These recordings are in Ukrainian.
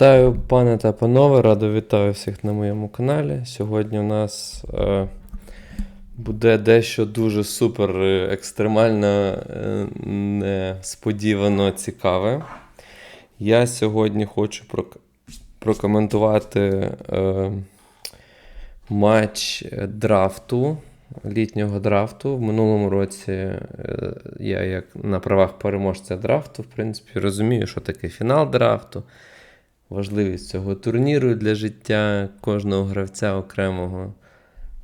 Вітаю, пане та панове, радо вітаю всіх на моєму каналі. Сьогодні у нас е, буде дещо дуже супер е, екстремально е, несподівано цікаве. Я сьогодні хочу прок- прокоментувати е, матч драфту, літнього драфту. В минулому році е, я, як на правах переможця драфту, в принципі, розумію, що таке фінал драфту важливість цього турніру для життя кожного гравця окремого.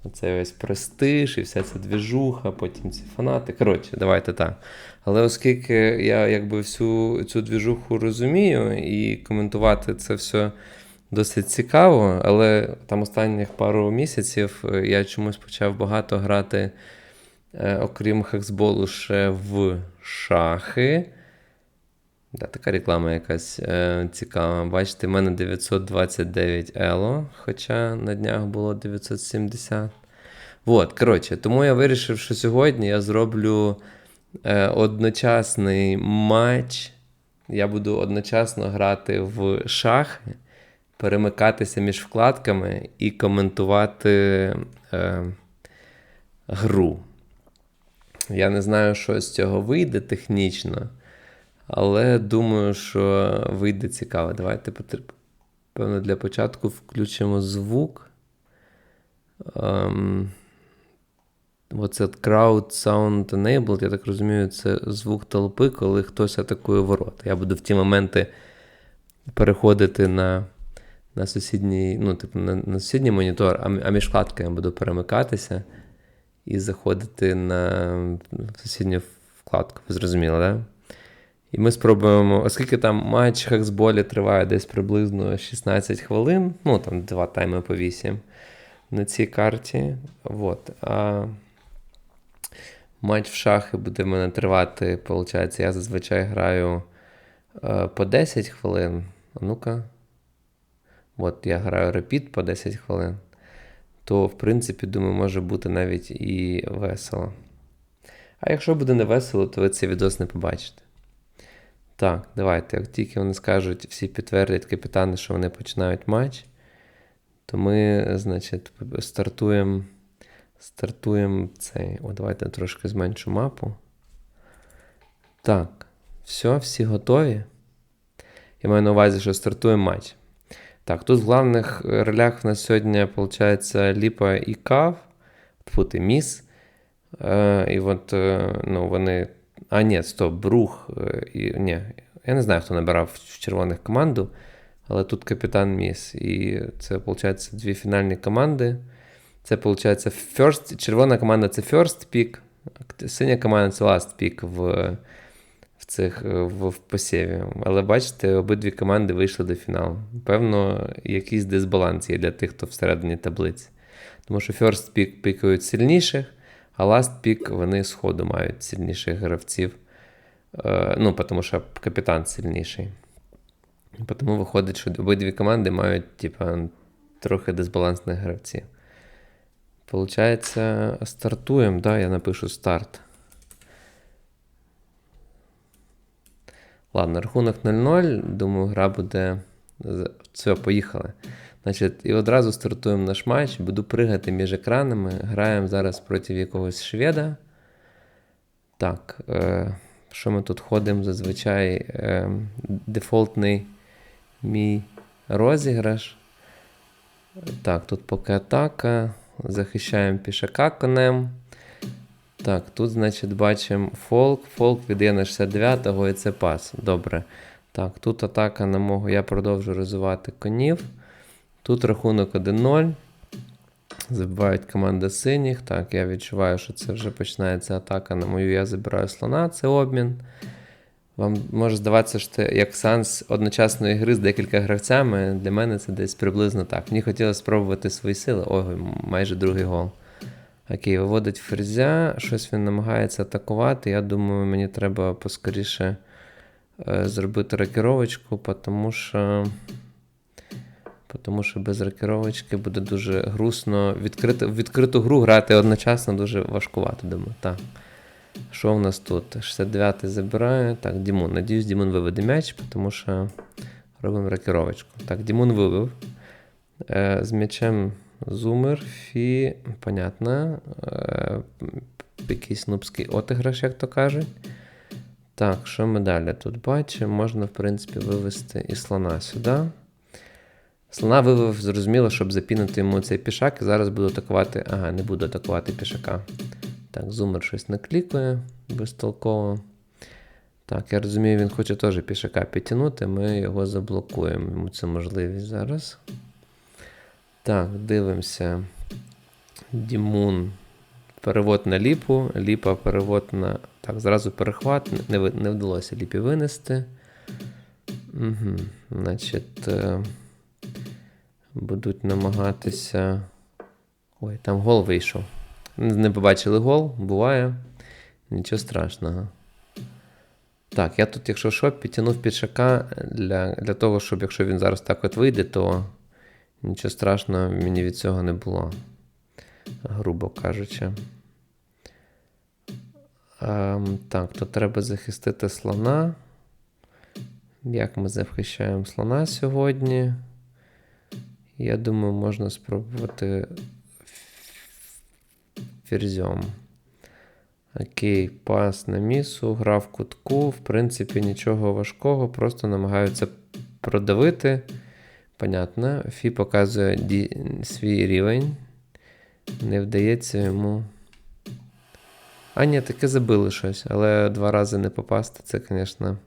Оцей весь престиж і вся ця двіжуха, потім ці фанати. Коротше, давайте так. Але оскільки я якби всю цю двіжуху розумію і коментувати це все досить цікаво, але там останніх пару місяців е, я чомусь почав багато грати, е, окрім хексболу, ще в шахи. Да, така реклама якась е, цікава. Бачите, в мене 929 ело, хоча на днях було 970. От, коротше, тому я вирішив, що сьогодні я зроблю е, одночасний матч. Я буду одночасно грати в шахи, перемикатися між вкладками і коментувати е, гру. Я не знаю, що з цього вийде технічно. Але думаю, що вийде цікаво. Давайте, певно, для початку включимо звук. Um, оце Crowd Sound Enabled, я так розумію, це звук толпи, коли хтось атакує ворота. Я буду в ті моменти переходити на на сусідній, ну, типу, на, на сусідній монітор, а, а між вкладками буду перемикатися і заходити на сусідню вкладку. Ви зрозуміли, так? Да? І ми спробуємо, оскільки там матч хексболі триває десь приблизно 16 хвилин, ну там два тайми по 8 на цій карті. От. А матч в шахи буде в мене тривати, виходить, я зазвичай граю е, по 10 хвилин. А ну-ка. От я граю репіт по 10 хвилин. То, в принципі, думаю, може бути навіть і весело. А якщо буде не весело, то ви цей відос не побачите. Так, давайте. Як тільки вони скажуть, всі підтвердять капітани, що вони починають матч, то ми, значить, стартуємо стартуємо цей. О, давайте трошки зменшу мапу. Так, все, всі готові. Я маю на увазі, що стартуємо матч. Так, тут в главних ролях в нас сьогодні, виходить, Ліпа і Кав, Тфути Міс. Е, і от е, ну, вони а, ні, стоп, Брух. е, І, ні, Я не знаю, хто набирав в червоних команду, але тут капітан Міс. І це, виходить, дві фінальні команди. Це, виходить, first, червона команда це first pick, синя команда це last pick в в, цих, в, в посіві. Але бачите, обидві команди вийшли до фіналу. Певно, якийсь дисбаланс є для тих, хто всередині таблиці. Тому що first pick пікають сильніших. А last pick вони з мають сильніших гравців. Е, ну, тому що капітан сильніший. Тому виходить, що обидві команди мають, типа, трохи дисбалансних гравців. Получається, стартуємо, да, я напишу старт. Ладно, рахунок 0-0. Думаю, гра буде. Все, поїхали. Значить, І одразу стартуємо наш матч, буду пригати між екранами. Граємо зараз проти якогось шведа. Так, е, що ми тут ходимо? Зазвичай е, дефолтний мій розіграш. Так, тут поки атака. Захищаємо пішака конем. Так, тут, значить, бачимо фолк. Фолк віддає на 69-го і це пас. Добре. Так, тут атака на мого. Я продовжу розвивати конів. Тут рахунок 1-0. Забивають команда синіх. Так, я відчуваю, що це вже починається атака на мою. Я забираю слона, це обмін. Вам може здаватися, що це як санс одночасної гри з декілька гравцями. Для мене це десь приблизно так. Мені хотілося спробувати свої сили. Ой, майже другий гол. Окей, виводить ферзя, щось він намагається атакувати. Я думаю, мені треба поскоріше е, зробити рокіровочку, тому що. Тому що без рокіровочки буде дуже грустно. Відкрити, відкриту гру грати одночасно дуже важкувато, думаю. Так. Що в нас тут? 69-й забирає. Так, Дімон. Надіюсь, Дімон виведе м'яч, тому що Робимо рокіровочку. Так, Дімон вивів. Е, з м'ячем зумер, фі, понятно. Е, якийсь нубський отиграш, як то кажуть. Так, що ми далі тут бачимо? Можна, в принципі, вивести і слона сюди. Слона вивів, зрозуміло, щоб запінити йому цей пішак. І зараз буду атакувати. Ага, не буду атакувати пішака. Так, зумер щось наклікує безтолково. Так, я розумію, він хоче теж пішака підтягнути, ми його заблокуємо. Йому цю можливість зараз. Так, дивимося. Дімун. Перевод на ліпу. Ліпа перевод на. Так, зразу перехват. Не, не вдалося ліпі винести. Угу. Значить, е, будуть намагатися. Ой, там гол вийшов. Не побачили гол, буває. Нічого страшного. Так, я тут, якщо що, підтягнув пішака для, для того, щоб якщо він зараз так от вийде, то нічого страшного мені від цього не було. Грубо кажучи. Ем, так, то треба захистити слона. Як ми захищаємо слона сьогодні? Я думаю, можна спробувати ферзьом. Окей, пас на місу, гра в кутку. В принципі, нічого важкого, просто намагаються продавити. Понятно. Фі показує ді- свій рівень. Не вдається йому. А, ні, таки забили щось, але два рази не попасти, це, звісно,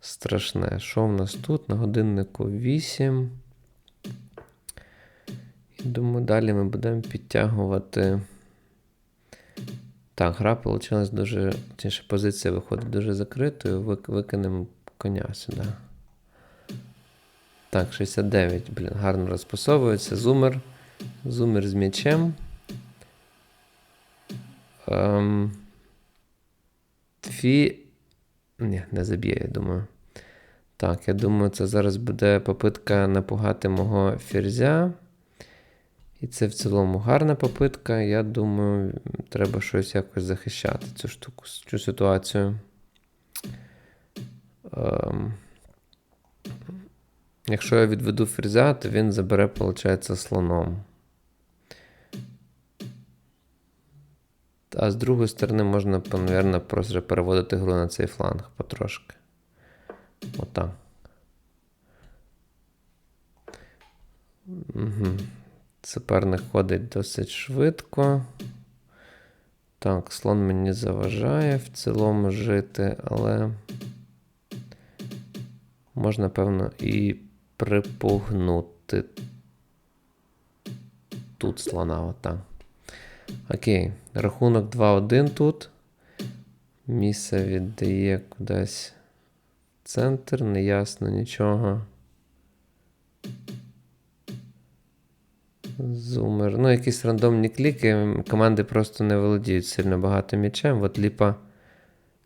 страшне. Що в нас тут? На годиннику 8. Думаю, далі ми будемо підтягувати. Так, гра вийшла дуже. Точніше, позиція виходить дуже закритою. Викинемо коня сюди. Так, 69. Блін, гарно розпасовується. Зумер. Зумер з м'ячем. Ем... Фі. Ні, не заб'є, я думаю. Так, я думаю, це зараз буде попитка напугати мого ферзя. І це в цілому гарна попитка. Я думаю, треба щось якось захищати цю штуку, цю ситуацію. Ем... Якщо я відведу ферзя, то він забере, виходить, слоном. А з другої сторони можна, мабуть, просто переводити гру на цей фланг потрошки. Отак. Угу. Суперник ходить досить швидко. Так, слон мені заважає в цілому жити, але можна, певно, і припугнути тут слона. Отак. Окей, рахунок 2-1 тут. Міса віддає кудись центр, неясно нічого. Зумер. Ну, якісь рандомні кліки. Команди просто не володіють сильно багато м'ячем. От ліпа.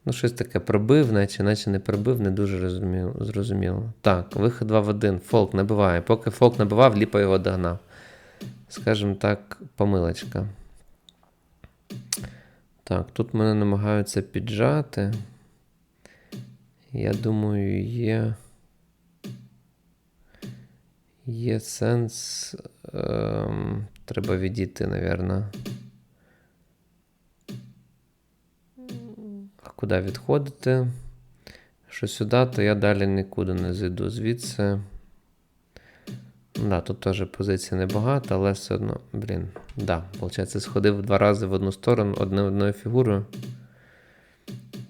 Ну, щось таке пробив, наче, наче не пробив, не дуже розуміло, зрозуміло. Так, вихід 2 в 1. Фолк набиває. Поки Фолк набивав, ліпа його догнав. Скажімо так, помилочка. Так, тут мене намагаються піджати. Я думаю, є. Є сенс. Ем, треба відійти, напевно. А куди відходити? Що сюди, то я далі нікуди не зайду звідси. Да, тут теж позиція небагата, але все одно, блін, да, виходить, сходив два рази в одну сторону, одне одною фігурою.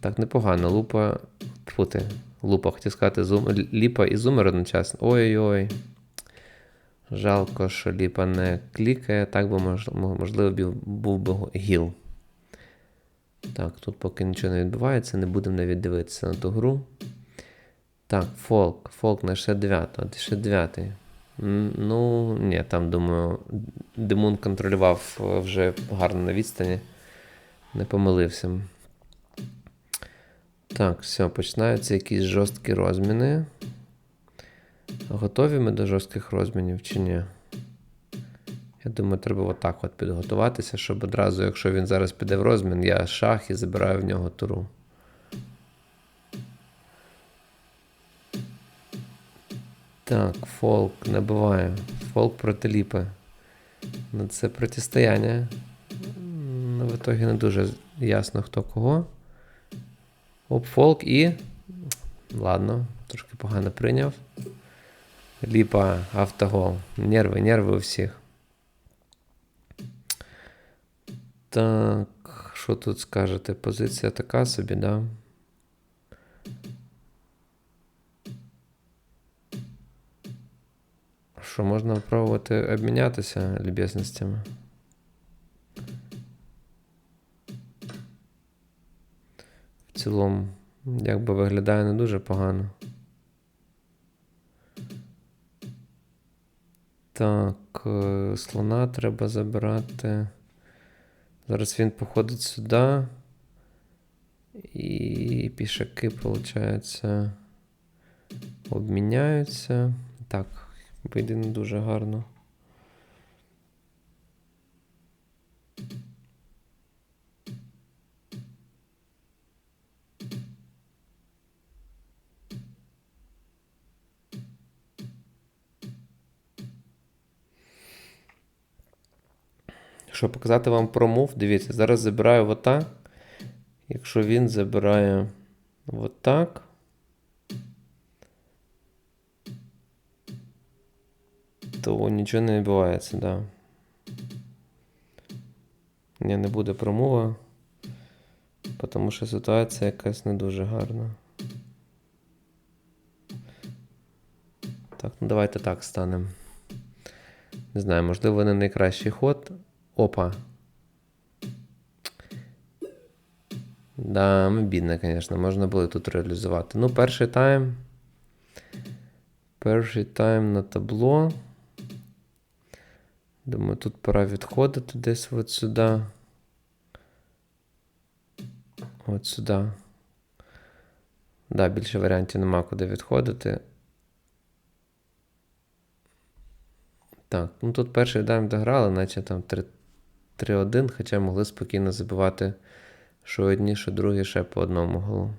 Так, непогано. Лупа. Тьфу ти, лупа, хотів сказати, зум... ліпа і зумер одночасно. Ой-ой. Жалко, що ліпа не клікає, так би можливо був, би гіл. Так, тут поки нічого не відбувається, не будемо навіть дивитися на ту гру. Так, фолк. Фолк на 69. 69. М, Ну, ні, там, думаю, Димун контролював е, вже гарно на відстані. Не помилився. Так, все, починаються якісь жорсткі розміни. Готові ми до жорстких розмінів чи ні? Я думаю, треба отак от підготуватися, щоб одразу, якщо він зараз піде в розмін, я шах і забираю в нього туру. Так, фолк набиває. Фолк проти ліпи. Ну, це протистояння. Ну, в итогі не дуже ясно, хто кого. Оп, фолк і. Ладно, трошки погано прийняв. Ліпа автогол. Нерви, нерви у всіх. Так, що тут скажете? Позиція така собі, да? Що можна пробувати обмінятися люб'язностями? В цілому, якби виглядає не дуже погано. Так, е, слона треба забирати. Зараз він походить сюди. І пішаки, виходить, обміняються. Так, вийде не дуже гарно. Що показати вам промов? Дивіться, зараз забираю отак. Якщо він забирає отак. То нічого не відбувається, да. Ні, не буде промова. Тому що ситуація якась не дуже гарна. Так, ну давайте так станемо. Не знаю, можливо, не найкращий ход. Опа. Да, ми бідне, звісно, можна було тут реалізувати. Ну, перший тайм. Перший тайм на табло. Думаю, тут пора відходити десь от сюди. От сюди. Да, більше варіантів нема куди відходити. Так, ну тут перший тайм дограли, наче там 3-1, хоча могли спокійно забивати що одні, що другі ще по одному голу.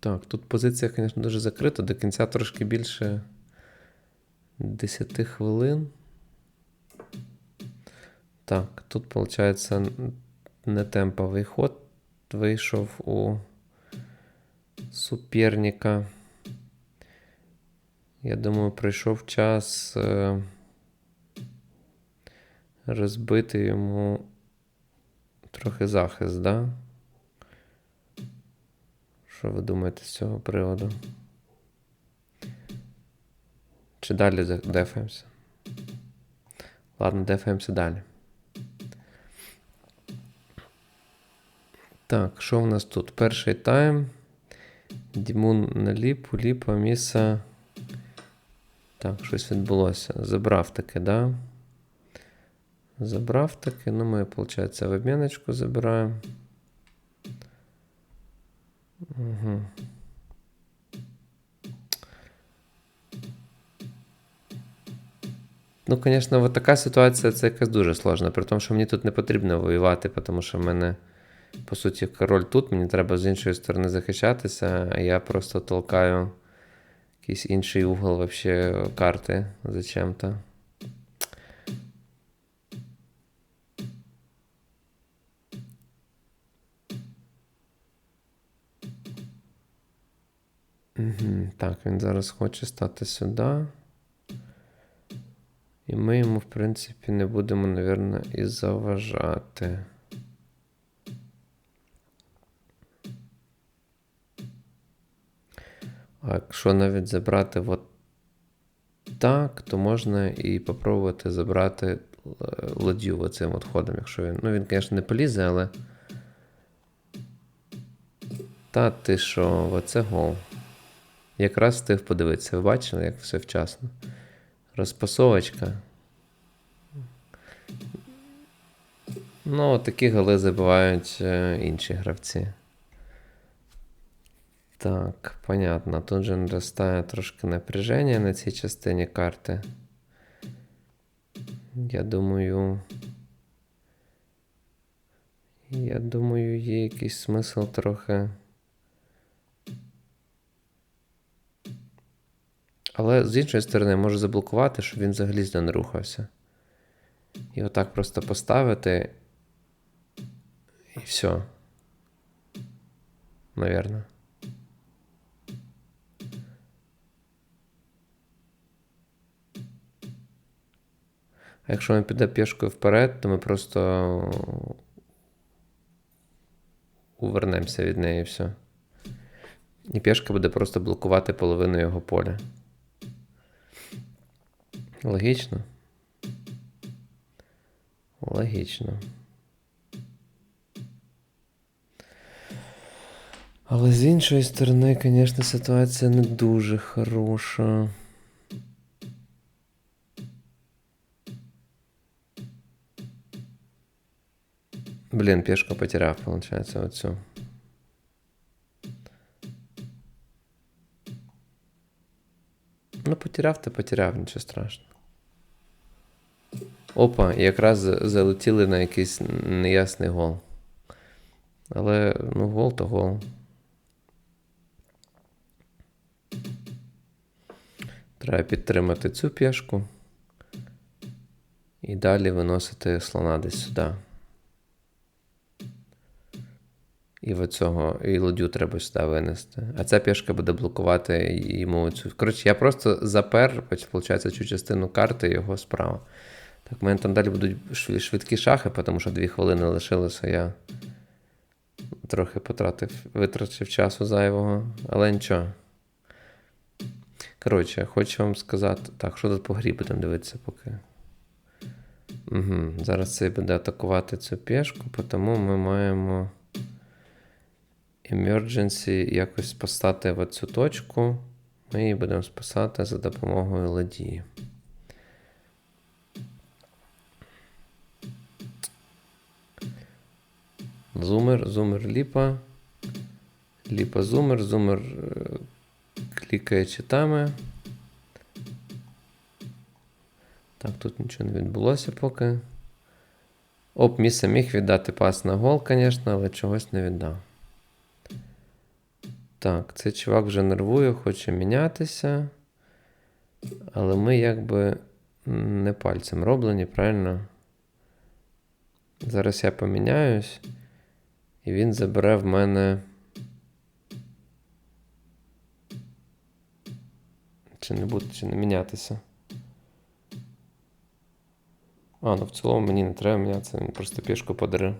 Так, тут позиція, звісно, дуже закрита. До кінця трошки більше 10 хвилин. Так, тут, виходить, не темповий ход вийшов у суперника. Я думаю, прийшов час е, розбити йому трохи захист, да? Що ви думаєте з цього приводу? Чи далі дефаємося? Ладно, дефаємося далі. Так, що в нас тут? Перший тайм. Дімун на ліпу, ліпа, міса. Так, щось відбулося. Забрав таки, да? Забрав таки. Ну, ми, виходить, в обміночку забираємо. Угу. Ну, звісно, от така ситуація це якась дуже сложна. При тому, що мені тут не потрібно воювати, тому що в мене, по суті, король тут, мені треба з іншої сторони захищатися, а я просто толкаю якийсь інший угол вообще карти зачем-то. Так, він зараз хоче стати сюди. І ми йому, в принципі, не будемо, мабуть, і заважати. А якщо навіть забрати от так, то можна і попробувати забрати е, ладью оцим от ходом, якщо він. Ну, він, звісно, не полізе, але. Та ти що, оце гол. Якраз встиг подивитися. Ви бачили, як все вчасно. Розпасовочка. Ну, такі голи забивають е, інші гравці. Так, понятно. Тут же наростає трошки напряження на цій частині карти. Я думаю. Я думаю, є якийсь смисл трохи. Але з іншої сторони, можу заблокувати, щоб він взагалі сюди не рухався. І отак просто поставити. І все. Навірно. Якщо він піде пішкою вперед, то ми просто увернемося від неї і все. І пішка буде просто блокувати половину його поля. Логічно. Логічно. Але з іншої сторони, звісно, ситуація не дуже хороша. Блін, пішка потеряв, виходить, оцю. Ну, потеряв, то потеряв, нічого страшного. Опа, якраз залетіли на якийсь неясний гол. Але, ну, гол то гол. Треба підтримати цю пішку. І далі виносити слона десь сюди. І в цього, і ладю треба сюди винести. А ця пішка буде блокувати йому цю. Коротше, я просто запер, виходить, цю частину карти його справа. Так, в мене там далі будуть швидкі шахи, тому що дві хвилини лишилося. Я трохи потратив, витратив часу зайвого, але нічого. Коротше, хочу вам сказати. Так, що тут по грі будемо дивитися поки. Угу. Зараз цей буде атакувати цю пішку, тому ми маємо emergency якось спасати в цю точку. Ми її будемо спасати за допомогою ладії. Зумер, зумер ліпа. Ліпа зумер, зумер е, клікає читами. Так, тут нічого не відбулося поки. Оп, міг віддати пас на гол, звісно, але чогось не віддав. Так, цей чувак вже нервує, хоче мінятися. Але ми якби не пальцем роблені, правильно? Зараз я поміняюсь. І він забере в мене. Чи не буде, чи не мінятися. А, ну в цілому мені не треба мінятися, він просто пішку подарив.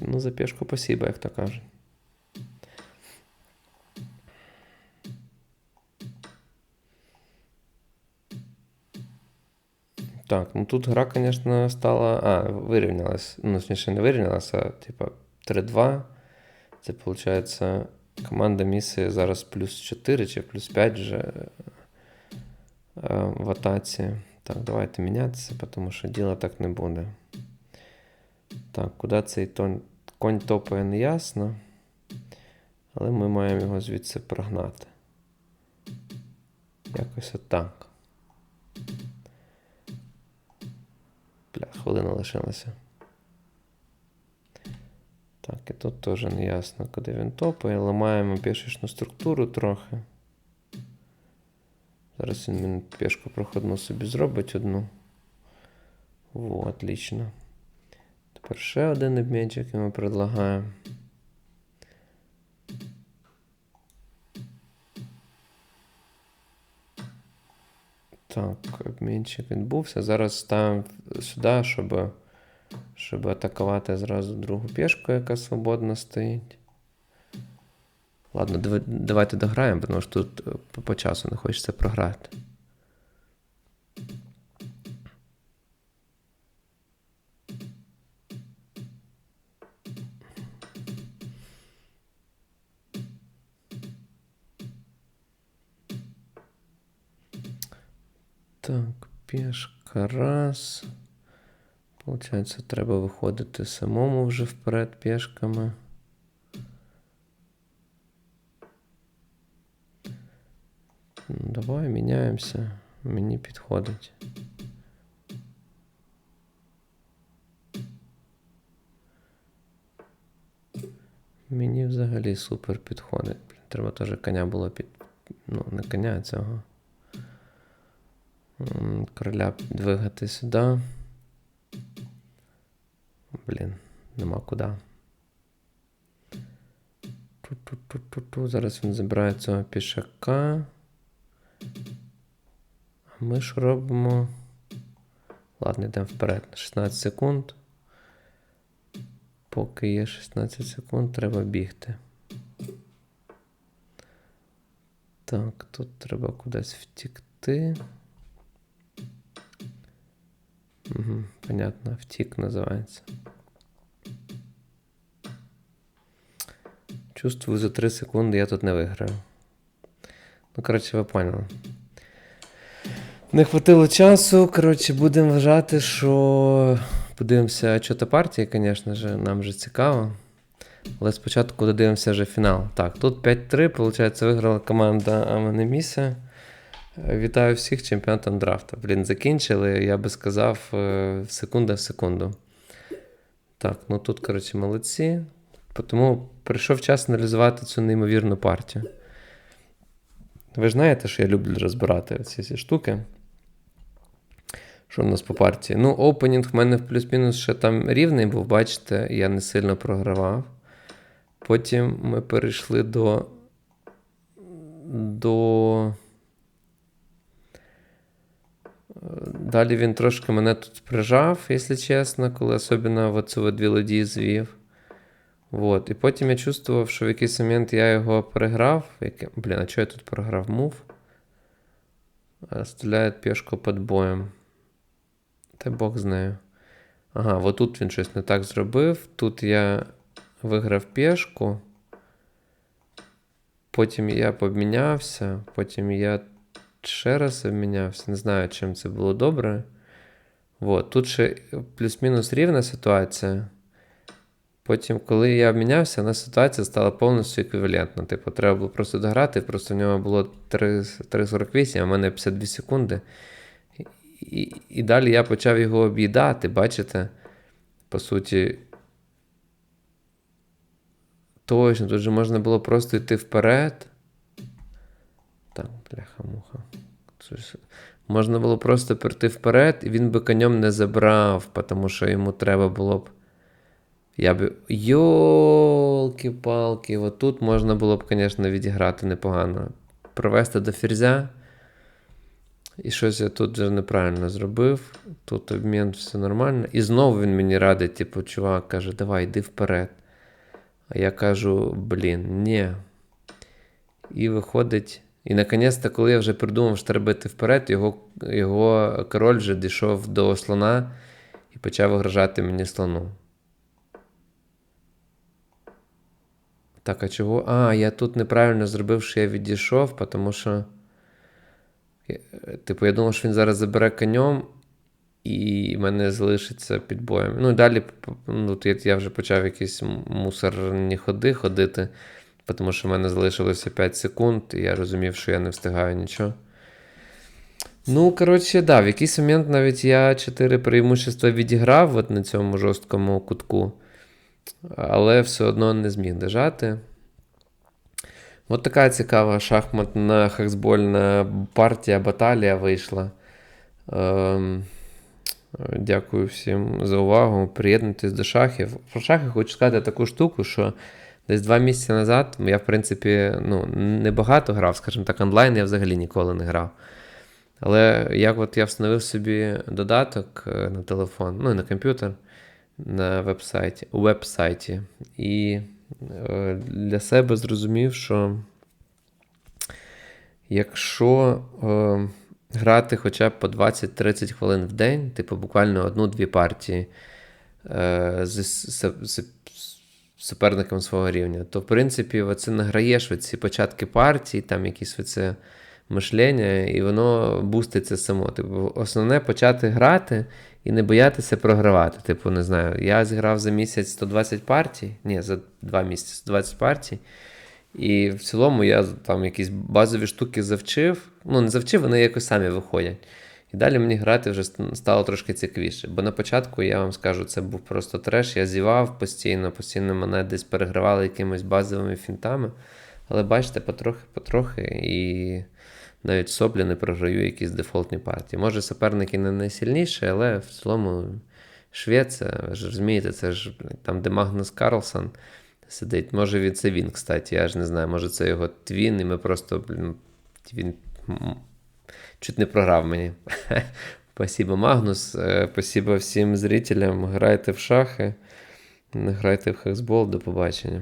Ну, за пішку спасибо, як то кажуть. Так, ну тут гра, звісно, стала. А, вирівнялась. Ну, точніше, не вирівнялася, а типа 3-2. Це виходить, команда місії зараз плюс 4 чи плюс 5 вже е, в атаці. Так, давайте мінятися, тому що діло так не буде. Так, куди цей тон, конь топає, не ясно. Але ми маємо його звідси прогнати. Якось отак. Бля, хвилина лишилася. Так, і тут теж не ясно, куди він топає. Ламаємо пішечну структуру трохи. Зараз він мені пішку проходну собі зробить одну. Во, отлично. Тепер ще один обмінчик йому предлагаємо. Так, обмінчик відбувся. Зараз ставимо сюди, щоб щоб атакувати зразу другу пішку, яка свободно стоїть. Ладно, давайте дограємо, тому що тут по часу не хочеться програти. Пішка раз. Получається, треба виходити самому вже вперед пішками. Давай міняємося. Мені підходить. Мені взагалі супер підходить. Треба теж коня було під. Ну, не коня, цього. Короля двигати сюди. Блін, нема куди. Ту-ту-ту-ту-ту. Зараз він забирає цього пішака. А ми ж робимо. Ладно, йдемо вперед. 16 секунд. Поки є 16 секунд, треба бігти. Так, тут треба кудись втікти. Угу, понятно, втік називається. Чувствую, за 3 секунди я тут не виграю. Ну, коротше, ви поняли. Не хватило часу. Коротше, будемо вважати, що подивимося, що та звісно ж, нам же цікаво. Але спочатку додивимося вже фінал. Так, тут 5-3, виходить, виграла команда Аманеміса. Вітаю всіх чемпіонатом драфту. Блін, закінчили, я би сказав, е, секунда в секунду. Так, ну тут, коротше, молодці. Тому прийшов час аналізувати цю неймовірну партію. Ви ж знаєте, що я люблю розбирати ці всі штуки. Що в нас по партії? Ну, опенінг в мене в плюс-мінус ще там рівний був, бачите, я не сильно програвав. Потім ми перейшли до. до. Далі він трошки мене тут прижав, якщо чесно, коли особливо оцю дві ладії звів. Вот. І потім я чувствував, що в якийсь момент я його переграв. Яке... Блін, а чого я тут програв мув? Стріляє пішку під боєм. Та Бог з нею. Ага, вот тут він щось не так зробив. Тут я виграв пішку. Потім я помінявся. Потім я ще раз обмінявся. Не знаю, чим це було добре. Вот. Тут ще плюс-мінус рівна ситуація. Потім, коли я обмінявся, на ситуація стала повністю еквівалентна. Типу, треба було просто дограти, просто в нього було 3,48, а в мене 52 секунди. І, і далі я почав його об'їдати, бачите? По суті. Точно, тут же можна було просто йти вперед. Так, бляха-муха. Можна було просто перейти вперед, і він би конем не забрав, тому що йому треба було б. Я б. Йолки-палки, отут можна було б, звісно, відіграти непогано. Провести до ферзя. І щось я тут вже неправильно зробив. Тут обмін все нормально. І знову він мені радить, типу, чувак каже, давай, йди вперед. А я кажу, блін, ні. І виходить. І наконець-то, коли я вже придумав, що треба йти вперед, його його король вже дійшов до слона і почав вигрожати мені слону. Так, а чого? А, я тут неправильно зробив, що я відійшов, тому що. Типу, я думав, що він зараз забере конем, і мене залишиться під боєм. Ну і далі ну, я вже почав якісь мусорні ходи ходити, тому що в мене залишилося 5 секунд, і я розумів, що я не встигаю нічого. Ну, коротше, да, в якийсь момент навіть я 4 преимущества відіграв от на цьому жорсткому кутку, але все одно не зміг дожати. От така цікава шахматна хексбольна партія, баталія вийшла. Ем, Дякую всім за увагу. Приєднуйтесь до шахів. Про шахи хочу сказати таку штуку, що десь два місяці назад я, в принципі, ну, небагато грав, скажімо так, онлайн я взагалі ніколи не грав. Але як от я встановив собі додаток е, на телефон, ну і на комп'ютер на веб-сайті, у веб-сайті. І Е, для себе зрозумів, що якщо е, грати хоча б по 20-30 хвилин в день, типу буквально одну-дві партії е, з, з, з, суперником свого рівня, то в принципі оце награєш ці початки партії, там якісь оце мишлення, і воно буститься само. Типу, Основне почати грати і не боятися програвати. Типу, не знаю, я зіграв за місяць 120 партій, ні, за два місяці 120 партій. І в цілому я там якісь базові штуки завчив. Ну, не завчив, вони якось самі виходять. І далі мені грати вже стало трошки цікавіше. Бо на початку, я вам скажу, це був просто треш. Я зівав постійно, постійно мене десь перегравали якимись базовими фінтами. Але бачите, потрохи-потрохи, і навіть соплі не програю якісь дефолтні партії. Може, суперники не найсильніші, але в цілому Швеція, ви ж розумієте, це ж там, де Магнус Карлсон сидить. Може, він це він, кстати, я ж не знаю, може, це його твін, і ми просто блін, він чуть не програв мені. Спасибо, Магнус. Е, Спасибо всім зрителям. Грайте в шахи, грайте в хексбол. До побачення.